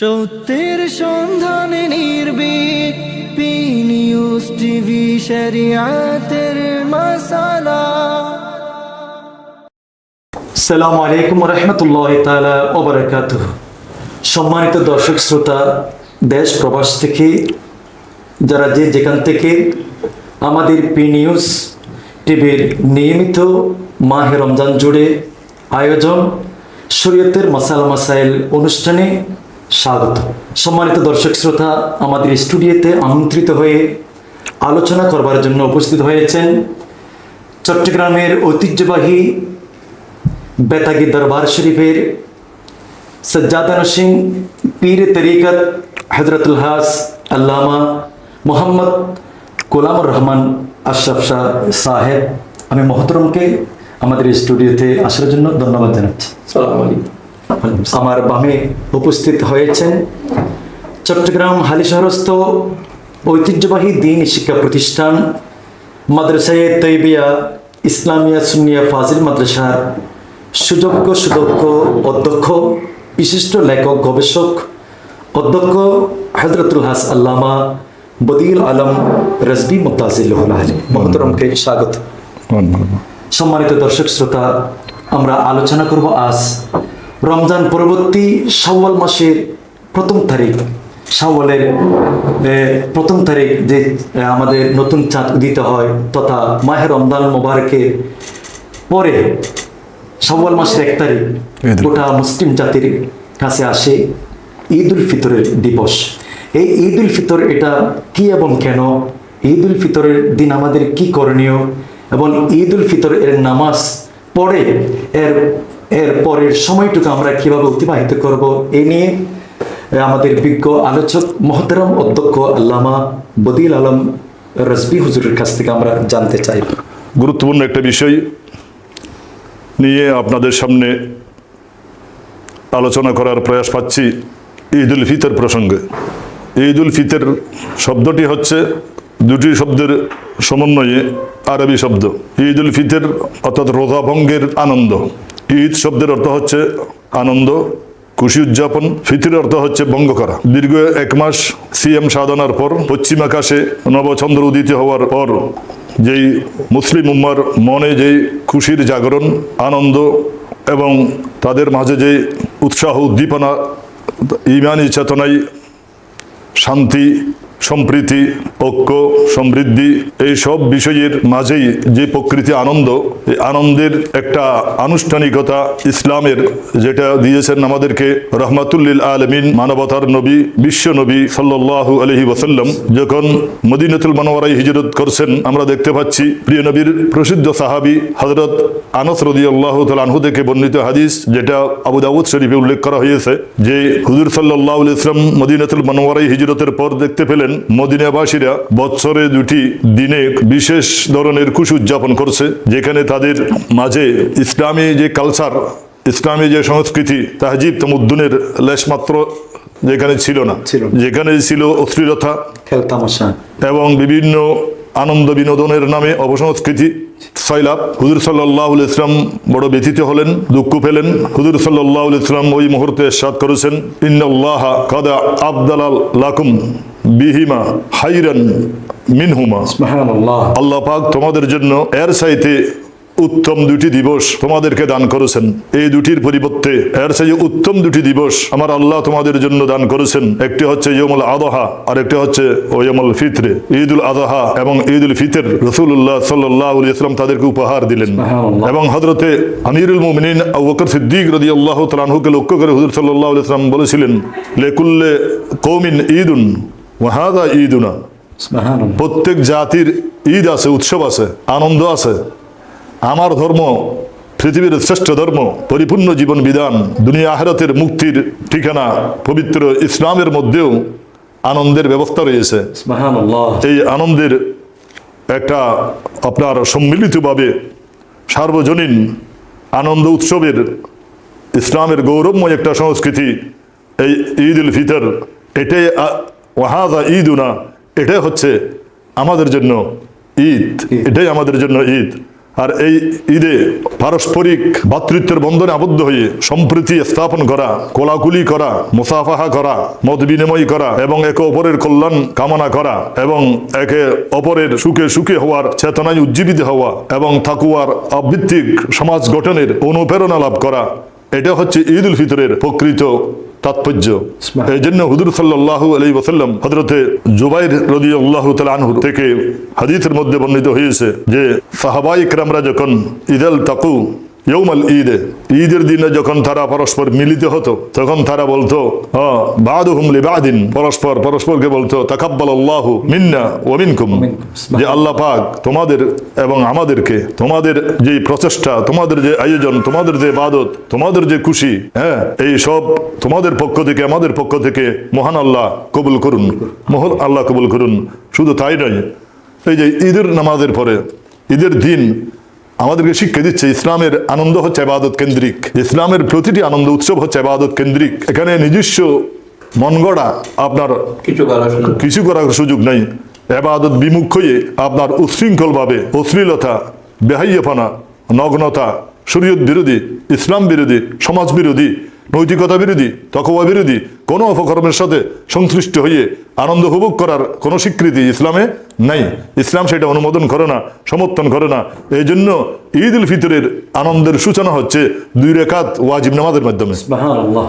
সত্যের সন্ধানে নির্ভীক নিউজ টিভি শরিয়াতের মশালা সালামু আলাইকুম রহমতুল্লাহ তালা ওবরাকাত সম্মানিত দর্শক শ্রোতা, দেশ প্রবাস থেকে, যারা যে যেখান থেকে আমাদের পি নিউজ টিভির নিয়মিত মাহে রমজান জুড়ে আয়োজন, শরীয়তের মাসাল মাসাইল অনুষ্ঠানে স্বাগত। সম্মানিত দর্শক শ্রোতা, আমাদের স্টুডিওতে আমন্ত্রিত হয়ে আলোচনা করবার জন্য উপস্থিত হয়েছেন চট্টগ্রামের ঐতিহ্যবাহী বেতাগি দরবার শরীফের সজ্জাদা সিং, পীর তরিকত হজরতুল হাস, আল্লামা মোহাম্মদ গোলামুর রহমান আশরাফ শাহ সাহেব। আমি মহতরমকে আমাদের স্টুডিওতে আসার জন্য ধন্যবাদ জানাচ্ছি। আমার বামে উপস্থিত হয়েছেন চট্টগ্রাম হালিশহরস্থ ঐতিহ্যবাহী দিন শিক্ষা প্রতিষ্ঠান মাদ্রাসায়ে তৈবিয়া ইসলামিয়া সুনিয়া ফাজিল মাদ্রাসার সুযোগ্য সুদক্ষ অধ্যক্ষ বিশিষ্ট লেখক গবেষক অধ্যক্ষ হজরতুল হাস আল্লামা বদিল আলম রজবি মুতাজিল্লাহুল আলী মহতরমকে স্বাগত। সম্মানিত দর্শক শ্রোতা আমরা আলোচনা করব আজ রমজান পরবর্তী শাওয়াল মাসের প্রথম তারিখ সাওয়ালের প্রথম তারিখ যে আমাদের নতুন চাঁদ উদিত হয় তথা মাহের রমজান মোবারকের পরে শাওয়াল মাসের এক তারিখ গোটা মুসলিম জাতির কাছে আসে ঈদ উল ফিতরের দিবস। এই ঈদ উল ফিতর এটা কি এবং কেন? ঈদ উল ফিতরের দিন আমাদের কি করণীয়? এবং ঈদ উল ফিতর এর নামাজ পড়ে এর এর পরের সময়টুকু আমরা কীভাবে অতিবাহিত করব এ নিয়ে আমাদের বিজ্ঞ আলোচক মহতরম অধ্যক্ষ আল্লামা বদিল আলম রসবি হুজুরের কাছ থেকে আমরা জানতে চাই। গুরুত্বপূর্ণ একটা বিষয় নিয়ে আপনাদের সামনে আলোচনা করার প্রয়াস পাচ্ছি ঈদ উল ফিতর প্রসঙ্গে। ঈদ উল ফিতর শব্দটি হচ্ছে দুটি শব্দের সমন্বয়ে আরবি শব্দ ঈদ উল ফিতর অর্থাৎ রোজা ভঙ্গের আনন্দ। ঈদ শব্দের অর্থ হচ্ছে আনন্দ, খুশি উদযাপন ফিতির অর্থ হচ্ছে ভঙ্গ করা। দীর্ঘ এক মাস সিএম সাধনার পর পশ্চিম আকাশে নবচন্দ্র উদিত হওয়ার পর যেই মুসলিম উম্মার মনে যেই খুশির জাগরণ, আনন্দ এবং তাদের মাঝে যে উৎসাহ, উদ্দীপনা, ইমানি চেতনায় শান্তি সম্প্রীতি, ঐক্য, সমৃদ্ধি, এই সব বিষয়ের মাঝেই যে প্রকৃতি আনন্দ, এই আনন্দের একটা আনুষ্ঠানিকতা ইসলামের যেটা দিয়েছেন আমাদেরকে রহমাতুল্লিল আলমিন, মানবতার নবী, বিশ্ব নবী সাল্লাল্লাহু আলহি ওসাল্লাম যখন মদিনাতুল মানোয়ারাই হিজরত করছেন, আমরা দেখতে পাচ্ছি, প্রিয় নবীর প্রসিদ্ধ সাহাবি হজরত আনস রদি আল্লাহ আনহু থেকে বর্ণিত হাদিস, যেটা আবু দাউদ শরীফে উল্লেখ করা হয়েছে, যে হুজুর সাল্লাহ ইসলাম মদিনাতুল মানোয়ারাই হিজরতের পর দেখতে পেলেন মদিনাবাসীরা বছরে দুটি দিনে বিশেষ ধরনের খুশ উদযাপন করছে যেখানে তাদের মাঝে ইসলামী যে কালচার ইসলামী যে সংস্কৃতি তাহজিব তামুদ্দুনের লেশমাত্র যেখানে ছিল না যেখানে ছিল অশ্লীলতা এবং বিভিন্ন আনন্দ বিনোদনের নামে অপসংস্কৃতি। সৈলাভ হুজুর সাল্লাহ ইসলাম বড় ব্যথিত হলেন দুঃখ পেলেন। হুজুর সাল্লাহ ইসলাম ওই মুহূর্তে সাদ করেছেন ইন্নআল্লাহ কাদা আবদালাল লাকুম। বিহিমা হাইরান মিনহুমা। আল্লাহ পাক তোমাদের জন্য এর চাইতে উত্তম দুটি দিবস তোমাদেরকে দান করেছেন। এই দুটির পরিবর্তে এর চাইতে উত্তম দুটি দিবস আমার আল্লাহ তোমাদের জন্য দান করেছেন। একটি হচ্ছে ইয়মুল আদহা আর একটি হচ্ছে ওয়মুল ফিতরে। ঈদুল আদহা এবং ঈদুল ফিতর রসুল্লাহ সাল্লাহ ইসলাম তাদেরকে উপহার দিলেন। এবং হজরতে আমিরুল মুমিনিন বকর সিদ্দিক রদি আল্লাহ তালাহুকে লক্ষ্য করে হুজুর সাল্লাহ ইসলাম বলেছিলেন লেকুল্লে কৌমিন ঈদুন। ওয়াহাদা ঈদুনা। প্রত্যেক জাতির ঈদ আছে উৎসব আছে আনন্দ আছে। আমার ধর্ম পৃথিবীর শ্রেষ্ঠ ধর্ম পরিপূর্ণ জীবন বিধান দুনিয়া আহরাতের মুক্তির ঠিকানা পবিত্র ইসলামের মধ্যেও আনন্দের ব্যবস্থা রয়েছে। সুবহানাল্লাহ। এই আনন্দের একটা আপনার সম্মিলিতভাবে সার্বজনীন আনন্দ উৎসবের ইসলামের গৌরবময় একটা সংস্কৃতি এই ঈদ উল ফিতর এটাই ওয়াহাদা ঈদুনা এটাই হচ্ছে আমাদের জন্য ঈদ। এটাই আমাদের জন্য ঈদ। আর এই ঈদে পারস্পরিক ভাতৃত্বের বন্ধনে আবদ্ধ হয়ে সম্প্রীতি স্থাপন করা কোলাকুলি করা মুসাফাহা করা মত বিনিময় করা এবং একে অপরের কল্যাণ কামনা করা এবং একে অপরের সুখে সুখে হওয়ার চেতনায় উজ্জীবিত হওয়া এবং থাকুয়ার আবৃত্তিক সমাজ গঠনের অনুপ্রেরণা লাভ করা এটা হচ্ছে ঈদ উল ফিতরের প্রকৃত তাৎপর্য। এই জন্য হুদুর সাল্লাহ আলী ওসাল্লাম হজরতে জুবাইর রদি আল্লাহ আনহু থেকে হাদিসের মধ্যে বর্ণিত হয়েছে যে সাহাবাই ক্রামরা যখন ঈদ আল তাকু ইয়ৌমাল ঈদে ঈদের দিনে যখন তারা পরস্পর মিলিত হতো তখন তারা বলতো বাদ হুমলি বাদিন পরস্পর পরস্পরকে বলতো তাকাব্বাল আল্লাহ মিন্না যে আল্লাহ পাক তোমাদের এবং আমাদেরকে তোমাদের যে প্রচেষ্টা তোমাদের যে আয়োজন তোমাদের যে বাদত তোমাদের যে খুশি হ্যাঁ এই সব তোমাদের পক্ষ থেকে আমাদের পক্ষ থেকে মহান আল্লাহ কবুল করুন। মহল আল্লাহ কবুল করুন। শুধু তাই নয় এই যে ঈদের নামাজের পরে ঈদের দিন আমাদেরকে শিক্ষা দিচ্ছে ইসলামের আনন্দ হচ্ছে আবাদত কেন্দ্রিক। ইসলামের প্রতিটি আনন্দ উৎসব হচ্ছে আবাদত কেন্দ্রিক। এখানে নিজস্ব মন গড়া আপনার কিছু করার সুযোগ কিছু করার সুযোগ নেই। এবাদত বিমুখ হয়ে আপনার উচ্ছৃঙ্খলভাবে অশ্লীলতা বেহাইয়াপনা নগ্নতা শরীয়ত বিরোধী ইসলাম বিরোধী সমাজ বিরোধী নৈতিকতা বিরোধী তকওয়া বিরোধী কোনো অপকর্মের সাথে সংশ্লিষ্ট হয়ে আনন্দ উপভোগ করার কোনো স্বীকৃতি ইসলামে নাই। ইসলাম সেটা অনুমোদন করে না সমর্থন করে না। এই জন্য ঈদ উল ফিতরের আনন্দের সূচনা হচ্ছে দুই রেখাত ওয়াজিব নামাজের মাধ্যমে।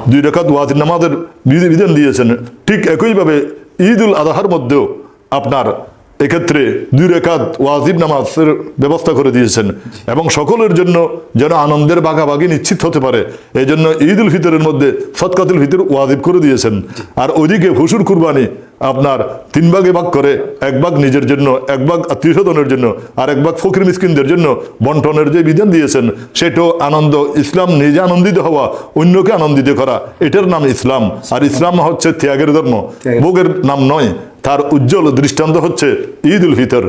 দুই রেখাত ওয়াজিব নামাজের বিধি- বিধান দিয়েছেন। ঠিক একইভাবে ঈদ উল আদাহার মধ্যেও আপনার এক্ষেত্রে দুই রেখাত ওয়াজিব নামাজের ব্যবস্থা করে দিয়েছেন। এবং সকলের জন্য যেন আনন্দের বাঘাবাগি নিশ্চিত হতে পারে। এই জন্য ঈদ উল ফিতরের মধ্যে সৎকাতুল ফিতর ওয়াজিব করে দিয়েছেন। আর ওইদিকে ফুসুর কুরবানি আপনার তিন ভাগে ভাগ করে এক ভাগ নিজের জন্য এক ভাগ আত্মীয় স্বজনের জন্য আর এক ভাগ ফকির মিসকিনদের জন্য বন্টনের যে বিধান দিয়েছেন সেটাও আনন্দ ইসলাম নিজে আনন্দিত হওয়া অন্যকে আনন্দিত করা এটার নাম ইসলাম। আর ইসলাম হচ্ছে ত্যাগের ধর্ম। ভোগের নাম নয় তার উজ্জ্বল দৃষ্টান্ত হচ্ছে ঈদ উল ফিতর।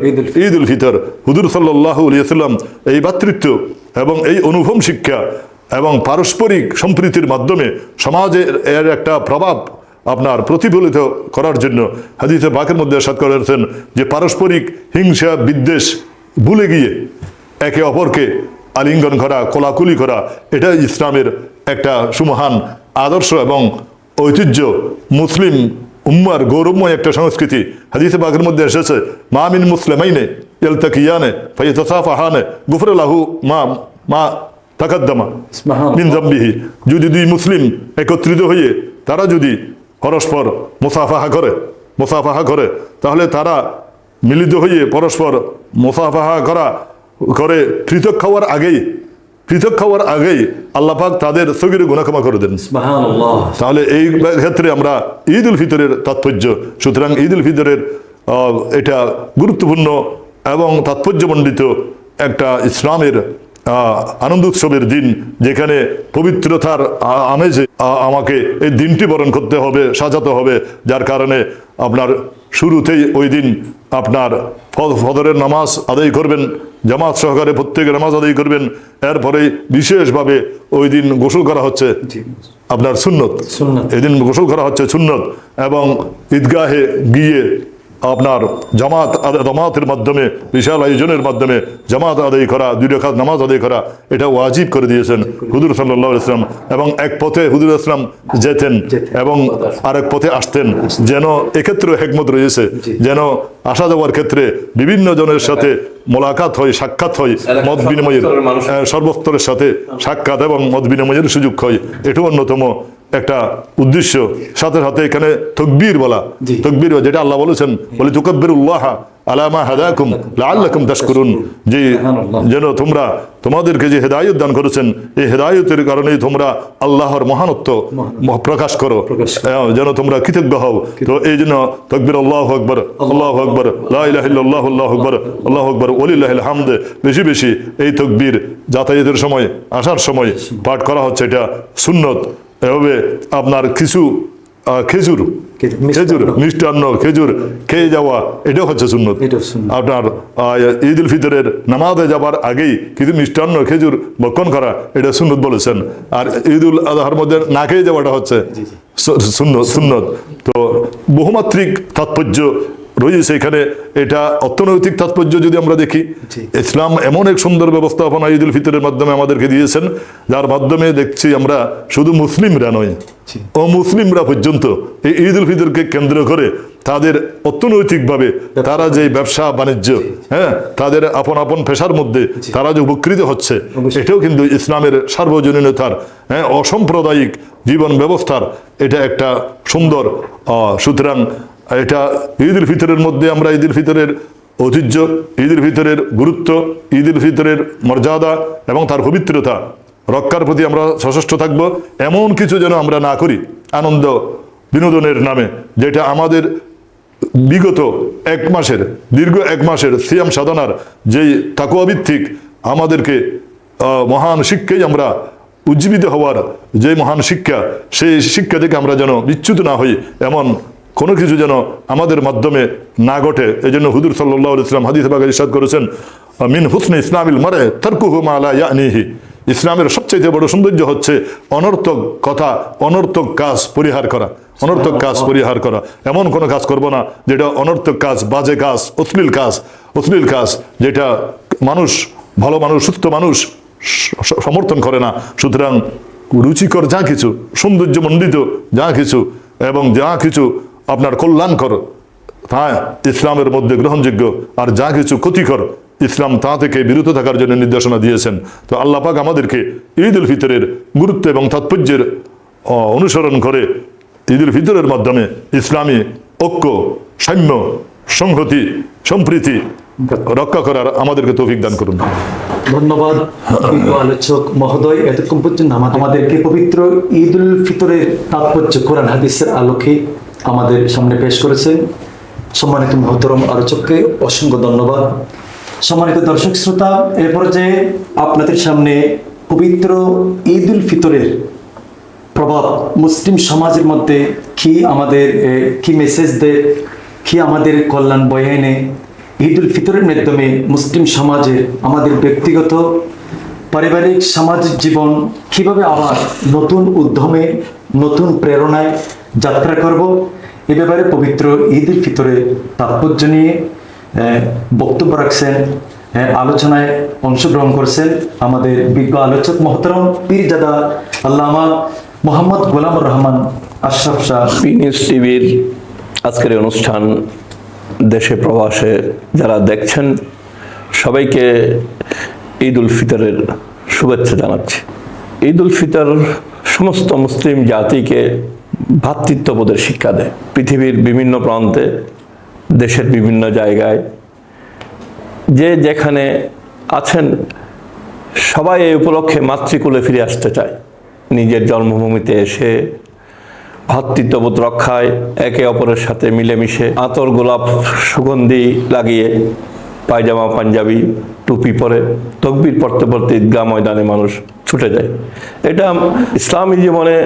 ঈদ উল ফিতর হুদুর সাল্লাহ সাল্লাম এই ভাতৃত্ব এবং এই অনুভব শিক্ষা এবং পারস্পরিক সম্প্রীতির মাধ্যমে সমাজের এর একটা প্রভাব আপনার প্রতিফলিত করার জন্য হাদিসে বাকের মধ্যে সাত করেছেন যে পারস্পরিক হিংসা বিদ্বেষ ভুলে গিয়ে একে অপরকে আলিঙ্গন করা কোলাকুলি করা এটা ইসলামের একটা সুমহান আদর্শ এবং ঐতিহ্য। মুসলিম উম্মার গৌরবময় একটা সংস্কৃতি। হাদিসে বাগের মধ্যে এসেছে মামিন মুসলিমাইনে ইলতাকিয়ানে ফাইতাসাফাহানে গুফরলাহু মা মা তাকাদ্দামা সুবহানাল্লাহ। মিন জাম্বিহি। যদি দুই মুসলিম একত্রিত হয়ে তারা যদি পরস্পর মুসাফাহা করে মুসাফাহা করে। তাহলে তারা মিলিত হয়ে পরস্পর মুসাফাহা করা করে পৃথক খাওয়ার আগেই পৃথক খাওয়ার আগেই আল্লাপাক তাদের সগির গুণাক্ষমা করে দেন। তাহলে এই ক্ষেত্রে আমরা ঈদ উল ফিতরের তাৎপর্য সুতরাং ঈদ উল ফিতরের এটা গুরুত্বপূর্ণ এবং তাৎপর্যমণ্ডিত একটা ইসলামের আনন্দ উৎসবের দিন যেখানে পবিত্রতার আমেজে আমাকে এই দিনটি বরণ করতে হবে সাজাতে হবে যার কারণে আপনার শুরুতেই ওই দিন আপনার ফদরের নামাজ আদায় করবেন জামাত সহকারে প্রত্যেকে নামাজ আদায় করবেন। এরপরে বিশেষভাবে ওই দিন গোসল করা হচ্ছে। আপনার সুন্নত। এদিন গোসল করা হচ্ছে সুন্নত এবং ঈদগাহে গিয়ে আপনার জামাত জামাতের মাধ্যমে বিশাল আয়োজনের মাধ্যমে জামাত আদায় করা দুই রেখাত নামাজ আদায় করা এটা ওয়াজিব করে দিয়েছেন হুদুর সাল্লাহ ইসলাম এবং এক পথে হুদুর ইসলাম যেতেন এবং আরেক পথে আসতেন। যেন এক্ষেত্রে হেকমত রয়েছে। যেন আসা যাওয়ার ক্ষেত্রে বিভিন্ন জনের সাথে মোলাকাত হয় সাক্ষাৎ হয় মত বিনিময়ের সর্বস্তরের সাথে সাক্ষাৎ এবং মত বিনিময়ের সুযোগ হয়। এটাও অন্যতম একটা উদ্দেশ্য সাথে সাথে এখানে তকবীর বলা। তকবীর যেটা আল্লাহ বলেছেন বলে তুকব্বিরুল্লাহ আলামা হাদাকুম লাআল্লাকুম তাশকুরুন। যে যেন তোমরা তোমাদেরকে যে হেদায়ত দান করেছেন এই হেদায়তের কারণেই তোমরা আল্লাহর মহানত্ব প্রকাশ করো। প্রকাশ যেন তোমরা কৃতজ্ঞ হও। তো এই জন্য তকবির আল্লাহ আকবর আল্লাহ আকবর লাহ আল্লাহ আকবর আল্লাহ আকবর ওলিল্লাহ হামদ বেশি বেশি এই তকবীর যাতায়াতের সময় আসার সময় পাঠ করা হচ্ছে এটা সুন্নত। এভাবে আপনার কিছু খেজুর খেজুর, মিষ্টান্ন। খেজুর খেয়ে যাওয়া এটাও হচ্ছে সুন্নত। আপনার ঈদ উল ফিতরের নামাজে যাবার আগেই কিছু মিষ্টান্ন খেজুর বক্ষণ করা এটা সুন্নত বলেছেন। আর ঈদ উল আজহার মধ্যে না খেয়ে যাওয়াটা হচ্ছে সুন্নত সুন্নত। তো বহুমাত্রিক তাৎপর্য রয়েছে এখানে এটা অর্থনৈতিক তাৎপর্য যদি আমরা দেখি ইসলাম এমন এক সুন্দর ব্যবস্থাপনা ঈদ উল ফিতরের মাধ্যমে আমাদেরকে দিয়েছেন যার মাধ্যমে দেখছি আমরা শুধু মুসলিমরা নয় জি। অমুসলিমরা পর্যন্ত এই ঈদ উল ফিতরকে কেন্দ্র করে তাদের অর্থনৈতিকভাবে তারা যে ব্যবসা বাণিজ্য হ্যাঁ তাদের আপন আপন পেশার মধ্যে তারা যে উপকৃত হচ্ছে। এটাও কিন্তু ইসলামের সার্বজনীনতার হ্যাঁ অসাম্প্রদায়িক জীবন ব্যবস্থার এটা একটা সুন্দর সুতরাং এটা ঈদ উল ফিতরের মধ্যে আমরা ঈদ উল ফিতরের ঐতিহ্য ঈদ উল ফিতরের গুরুত্ব ঈদ উল ফিতরের মর্যাদা এবং তার পবিত্রতা রক্ষার প্রতি আমরা সশস্ত্র থাকব। এমন কিছু যেন আমরা না করি। আনন্দ বিনোদনের নামে, যেটা আমাদের বিগত এক মাসের, দীর্ঘ এক মাসের সিয়াম সাধনার যেই তাকুয়াভিত্তিক আমাদেরকে মহান শিক্ষাই আমরা উজ্জীবিত হওয়ার যে মহান শিক্ষা, সেই শিক্ষা থেকে আমরা যেন বিচ্যুত না হই, এমন কোনো কিছু যেন আমাদের মাধ্যমে না ঘটে এই জন্য হুদুর সাল্লাহ ইসলাম হাদিস বাগের ইসাদ করেছেন, মিন হুসনে ইসলামিল মারে তর্কুহু মালা ইয়ানিহি। ইসলামের সবচেয়ে বড় সৌন্দর্য হচ্ছে অনর্থক কথা, অনর্থক কাজ পরিহার করা, অনর্থক কাজ পরিহার করা। এমন কোনো কাজ করব না যেটা অনর্থক কাজ, বাজে কাজ, অশ্লীল কাজ অশ্লীল কাজ যেটা মানুষ, ভালো মানুষ, সুস্থ মানুষ সমর্থন করে না। সুতরাং রুচিকর যা কিছু, সৌন্দর্যমণ্ডিত যা কিছু এবং যা কিছু আপনার কল্যাণকর। হ্যাঁ ইসলামের মধ্যে গ্রহণযোগ্য আর যা কিছু ক্ষতিকর, ইসলাম তা থেকে বিরত থাকার জন্য নির্দেশনা দিয়েছেন। তো আল্লাহ পাক আমাদেরকে ঈদ উল ফিতরের গুরুত্ব এবং তাৎপর্যের অনুসরণ করে ঈদ উল ফিতরের মাধ্যমে ইসলামী ঐক্য, সাম্য, সংহতি, সম্প্রীতি রক্ষা করার আমাদেরকে তৌফিক দান করুন। ধন্যবাদ আলোচক মহোদয়, এতক্ষণ পর্যন্ত আমাদেরকে পবিত্র ঈদ উল ফিতরের তাৎপর্য কোরআন হাদিসের আলোকে আমাদের সামনে পেশ করেছেন। সম্মানিত মহতরম আলোচককে অসংখ্য ধন্যবাদ। সম্মানিত দর্শক শ্রোতা, এ পর্যায়ে আপনাদের সামনে পবিত্র ঈদ উল ফিতরের প্রভাব মুসলিম সমাজের মধ্যে কি আমাদের কি মেসেজ দেয়, কি আমাদের কল্যাণ বয়ে এনে ঈদ উল ফিতরের মাধ্যমে মুসলিম সমাজের আমাদের ব্যক্তিগত, পারিবারিক, সামাজিক জীবন কীভাবে আবার নতুন উদ্যমে, নতুন প্রেরণায় যাত্রা করব, এ ব্যাপারে পবিত্র ঈদ উল ফিতরের তাৎপর্য নিয়ে বক্তব্য রাখছেন আলোচনায় অংশগ্রহণ করছেন আমাদের বিজ্ঞ আলোচক মহতরম পীরজাদা আল্লামা মোহাম্মদ গোলাম রহমান আশরাফ শাহ। আজকের অনুষ্ঠান দেশে প্রবাসে যারা দেখছেন, সবাইকে ঈদ উল ফিতরের শুভেচ্ছা জানাচ্ছি। ঈদ উল ফিতর সমস্ত মুসলিম জাতিকে ভ্রাতৃত্ববোধের শিক্ষা দেয়। পৃথিবীর বিভিন্ন প্রান্তে, দেশের বিভিন্ন জায়গায় যে যেখানে আছেন, সবাই এই উপলক্ষে মাতৃকুলে ফিরে আসতে চায়। নিজের জন্মভূমিতে এসে ভ্রাতৃত্ববোধ রক্ষায় একে অপরের সাথে মিলেমিশে আতর গোলাপ সুগন্ধি লাগিয়ে পায়জামা, পাঞ্জাবি, টুপি পরে তকবির পড়তে পড়তে ঈদগাহ ময়দানে মানুষ ছুটে যায়। এটা ইসলামী জীবনে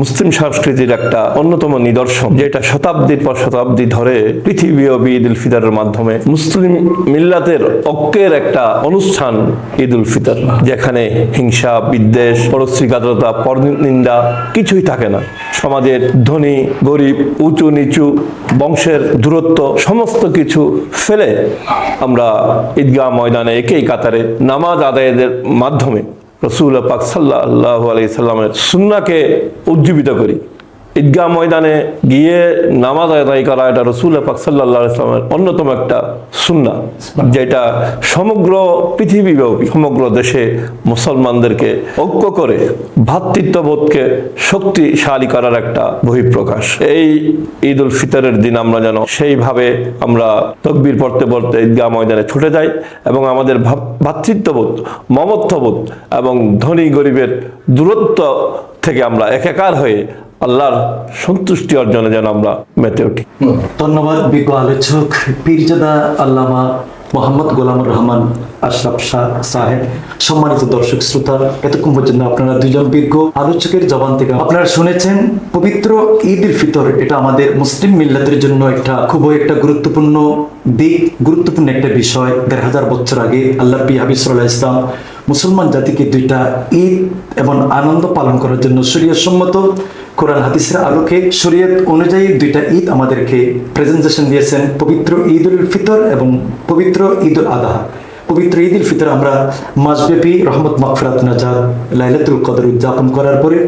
মুসলিম সংস্কৃতির একটা অন্যতম নিদর্শন, যেটা শতাব্দীর পর শতাব্দী ধরে পৃথিবীব্যাপী ঈদ উল ফিতরের মাধ্যমে মুসলিম মিল্লাতের ঐক্যের একটা অনুষ্ঠান ঈদ উল ফিতর, যেখানে হিংসা, বিদ্বেষ পরশ্রীঘাততা পরনিন্দা কিছুই থাকে না। সমাজের ধনী, গরিব, উঁচু, নিচু, বংশের দূরত্ব, সমস্ত কিছু ফেলে আমরা ঈদগাহ ময়দানে একই কাতারে নামাজ আদায়ের মাধ্যমে রসুল পাক সাল্লাহ আল্লাহ আলি সাল্লামের সুন্নাকে উজ্জীবিত করি। ঈদগাহ ময়দানে গিয়ে নামাজ আদায় করা এটা রসুল পাক সাল্লাহ ইসলামের অন্যতম একটা সুন্না যেটা সমগ্র পৃথিবীব্যাপী সমগ্র দেশে মুসলমানদেরকে ঐক্য করে ভ্রাতৃত্ববোধকে শক্তিশালী করার একটা বহিঃপ্রকাশ। এই ঈদ উল ফিতরের দিন আমরা যেন সেইভাবে আমরা তকবির পড়তে পড়তে ঈদগাহ ময়দানে ছুটে যাই এবং আমাদের ভ্রাতৃত্ববোধ মমত্ববোধ এবং ধনী গরিবের দূরত্ব থেকে আমরা একাকার হয়ে আল্লাহর সন্তুষ্টি অর্জনে যেন আমরা মেতে উঠি। ধন্যবাদ, বিজ্ঞ আলোচক, পীরজাদা আল্লামা মোহাম্মদ গোলামুর রহমান আশরাফ শাহ সাহেব, সম্মানিত দর্শক শ্রোতা, এতক্ষণ পর্যন্ত আপনারা দুজন বিজ্ঞ আলোচকের জবান থেকে আপনারা শুনেছেন, পবিত্র ঈদ উল ফিতর, এটা আমাদের মুসলিম মিল্লাতের জন্য একটা খুবই একটা গুরুত্বপূর্ণ দিক, গুরুত্বপূর্ণ একটা বিষয়। দেড় হাজার বছর আগে আল্লাহ পি হাবিসুল্লাহ ইসলাম মুসলমান জাতিকে দুইটা ঈদ এবং আনন্দ পালন করার জন্য শরীয়সম্মত কোরআন হাদিসের আলোকে শরীয়ত অনুযায়ী দুইটা ঈদ আমাদেরকে প্রেজেন্টেশন দিয়েছেন। পবিত্র ঈদ উল ফিতর এবং পবিত্র ঈদ উল আদহা। পবিত্র ঈদ উল ফিতর আমরা মাসব্যাপী রহমত মাকফরাত নাজাদ লাইলাতুল কদর উদযাপন করার পরে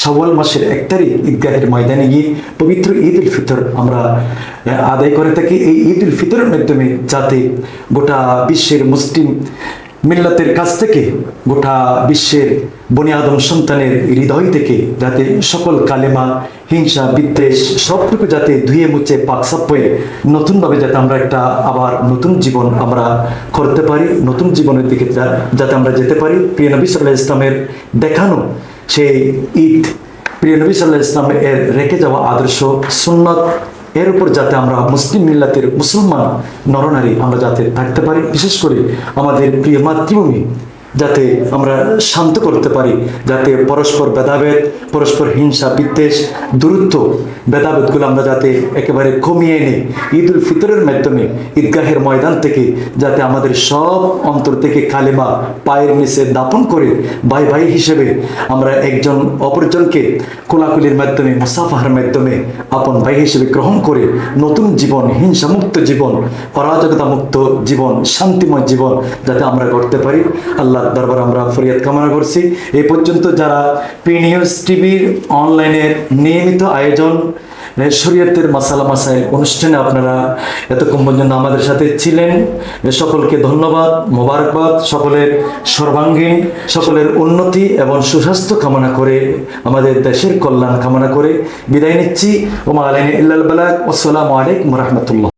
শাওয়াল মাসের এক তারিখ ঈদগাহের ময়দানে গিয়ে পবিত্র ঈদ উল ফিতর আমরা আদায় করে থাকি। এই ঈদ উল ফিতরের মাধ্যমে যাতে গোটা বিশ্বের মুসলিম মিল্লাতের কাছ থেকে গোটা বিশ্বের বনি আদম সন্তানের হৃদয় থেকে যাতে সকল কালেমা, হিংসা, বিদ্বেষ সবটুকু যাতে ধুয়ে মুছে পাকসাপ হয়ে নতুনভাবে যাতে আমরা একটা আবার নতুন জীবন আমরা করতে পারি, নতুন জীবনের দিকে যাতে আমরা যেতে পারি। প্রিয় নবী সাল্লাহ ইসলামের দেখানো সেই ঈদ, প্রিয় নবী সাল্লাহ ইসলাম এর রেখে যাওয়া আদর্শ সুন্নত এর উপর যাতে আমরা মুসলিম মিল্লাতের মুসলমান নরনারী আমরা যাতে থাকতে পারি, বিশেষ করে আমাদের প্রিয় মাতৃভূমি যাতে আমরা শান্ত করতে পারি, যাতে পরস্পর ভেদাভেদ, পরস্পর হিংসা, বিদ্বেষ, দূরত্ব, ভেদাভেদগুলো আমরা যাতে একেবারে কমিয়ে এনে ঈদ উল ফিতরের মাধ্যমে, ঈদগাহের ময়দান থেকে যাতে আমাদের সব অন্তর থেকে কালেমা পায়ের নিচে দাপন করে ভাই ভাই হিসেবে আমরা একজন অপরজনকে কোলাকুলির মাধ্যমে, মুসাফাহার মাধ্যমে আপন ভাই হিসেবে গ্রহণ করে নতুন জীবন, হিংসামুক্ত জীবন অরাজকতা মুক্ত জীবন, শান্তিময় জীবন যাতে আমরা করতে পারি। আল্লাহ দরবার আমরা ফরিয়াদ কামনা করছি। এই পর্যন্ত যারা পি নিউজ টিভির অনলাইনের নিয়মিত আয়োজন শরীয়তের মাসালা মাসাইল অনুষ্ঠানে আপনারা এতক্ষণ পর্যন্ত আমাদের সাথে ছিলেন। সকলকে ধন্যবাদ, মোবারকবাদ, সকলের সর্বাঙ্গীন, সকলের উন্নতি এবং সুস্বাস্থ্য কামনা করে আমাদের দেশের কল্যাণ কামনা করে বিদায় নিচ্ছি। ওমা আলাইন ইল্লাল বালাক আসসালামু আলাইকুম রহমতুল্লাহ।